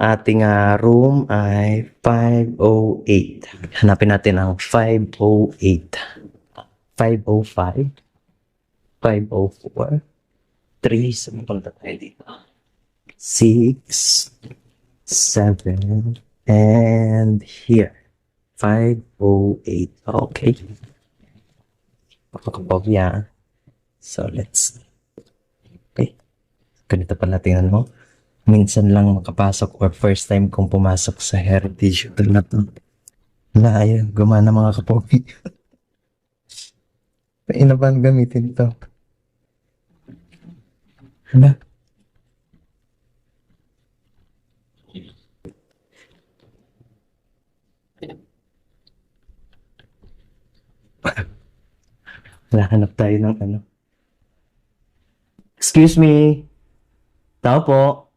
ating ah, room ay 508. Hanapin natin ang 508. 505. 504. 3. Saan punta tayo dito? 6. 7. And here. 508. Okay. Pakakapagya. So, let's Okay. Ganito pala tingnan mo. Minsan lang makapasok or first time kong pumasok sa heritage hotel na to. Wala, ayun. Gumana mga kapogi. Paina ba ang gamitin to? Hala. Lahanap tayo ng ano. Excuse me. Tao po.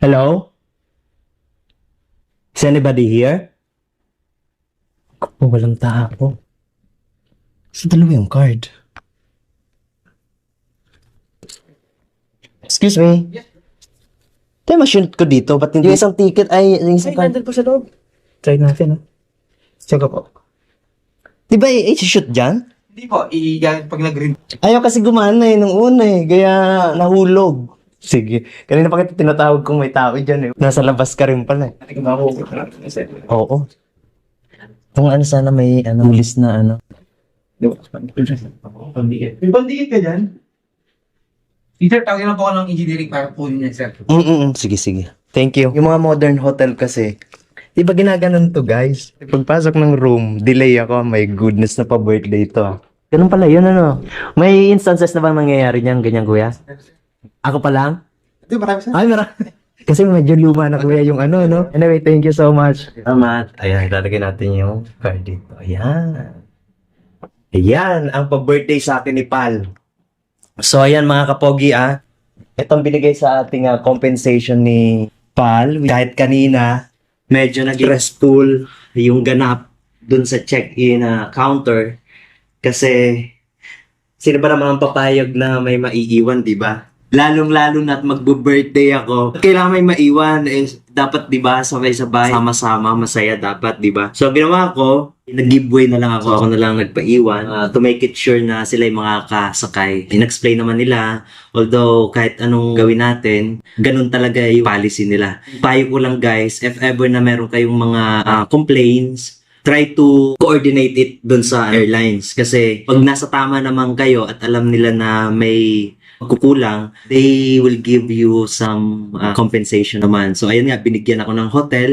Hello? Is anybody here? Oh, walang tao. Sa dalawa yung card. Excuse me. Tayo ma-shoot ko dito. Ba't hindi isang ticket ay yung isang card? po sa loob. Try natin, ha? Check po. Di ba i-shoot dyan? Hindi po, i pag nag-green. Ayaw kasi gumana eh, nung una eh. Kaya nahulog. Sige. Kanina pa kita tinatawag kung may tao dyan eh. Nasa labas ka rin pala eh. Hindi ko makukuha natin kasi. Oo. Kung ano sana may ano, pulis na ano. Ba? May pandikit ka dyan? Peter, tawagin lang po ako ng engineering para po yun yan, sir. Mm-mm, sige, sige. Thank you. Yung mga modern hotel kasi, di ba ginaganon to guys? Pagpasok ng room, delay ako. My goodness na pa birthday to. Ganun pala yun ano. May instances na bang nangyayari niyan, ganyan kuya? Ako pa lang? Ito, marami sir. Ay, marami. Kasi medyo luma na kuya yung ano, no? Anyway, thank you so much. Salamat. Ayan, ilalagay natin yung card dito. Ayan. Ayan, ang pa-birthday sa atin ni Pal. So, ayan mga kapogi, ah. Itong binigay sa ating ah, compensation ni Pal. Kahit kanina, medyo naging stressful yung ganap dun sa check-in ah, counter. Kasi, sino ba naman ang papayag na may maiiwan, di ba? Lalong-lalo na at magbo-birthday ako. Kailangan may maiwan. Eh, dapat, di ba, sabay-sabay, sama-sama, masaya dapat, di ba? So, ang ginawa ko, nag-giveaway na lang ako. Ako na lang nagpaiwan uh, to make it sure na sila yung mga kasakay. In-explain naman nila, although kahit anong gawin natin, ganun talaga yung policy nila. Payo ko lang guys, if ever na meron kayong mga ah, complaints, try to coordinate it dun sa airlines. Kasi pag nasa tama naman kayo at alam nila na may kukulang, they will give you some uh, compensation naman. So, ayun nga, binigyan ako ng hotel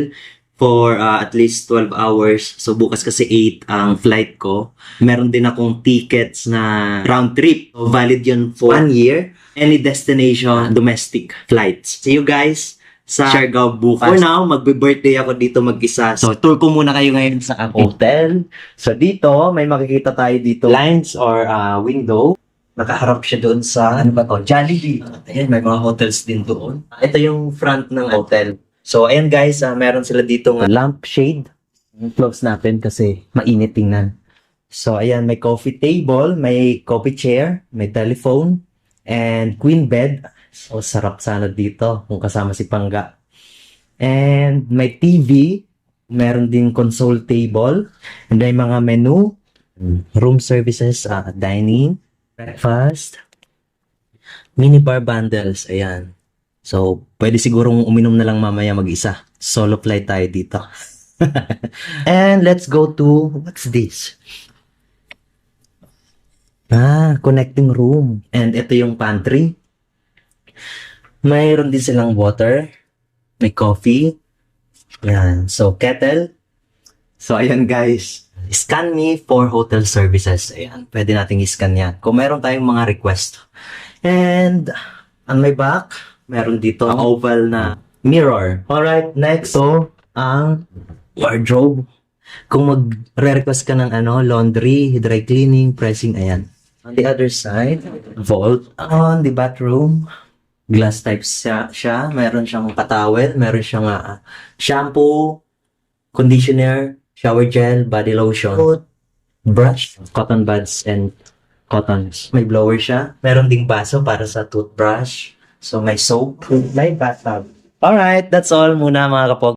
for uh, at least 12 hours. So, bukas kasi 8 ang flight ko. Meron din akong tickets na round trip. So, valid yun for one year. Any destination, domestic flights. See you guys sa Siargao bukas. For now, magbe-birthday ako dito mag-isa. So, tour ko muna kayo ngayon sa hotel. So, dito, may makikita tayo dito. Lines or uh, window. Nakaharap siya doon sa, ano ba to? Jollibee. Ayan, may mga hotels din doon. Ito yung front ng hotel. So, ayan guys, ah, meron sila dito ng lampshade. Close natin kasi mainit tingnan. So, ayan, may coffee table, may coffee chair, may telephone, and queen bed. So, sarap sana dito kung kasama si Pangga. And may TV, meron din console table, and may mga menu, room services, ah, dining, breakfast, minibar bundles, ayan. So, pwede sigurong uminom na lang mamaya mag-isa. Solo flight tayo dito. And let's go to, what's this? Ah, connecting room. And ito yung pantry. Mayroon din silang water. May coffee. Yan. So, kettle. So, ayan guys. Scan me for hotel services. Ayan. Pwede nating i-scan yan. Kung meron tayong mga request. And, on my back, meron dito ang oval na mirror. Alright, next. So, ang wardrobe. Kung mag-request ka ng ano, laundry, dry cleaning, pressing, ayan. On the other side, vault. On the bathroom, glass type siya. siya. Meron siyang patawel, meron siyang ah, shampoo, conditioner, shower gel, body lotion, brush, cotton buds, and cottons. May blower siya. Meron ding baso para sa toothbrush, So, may soap. Live bathtub. Alright, that's all muna mga kapog.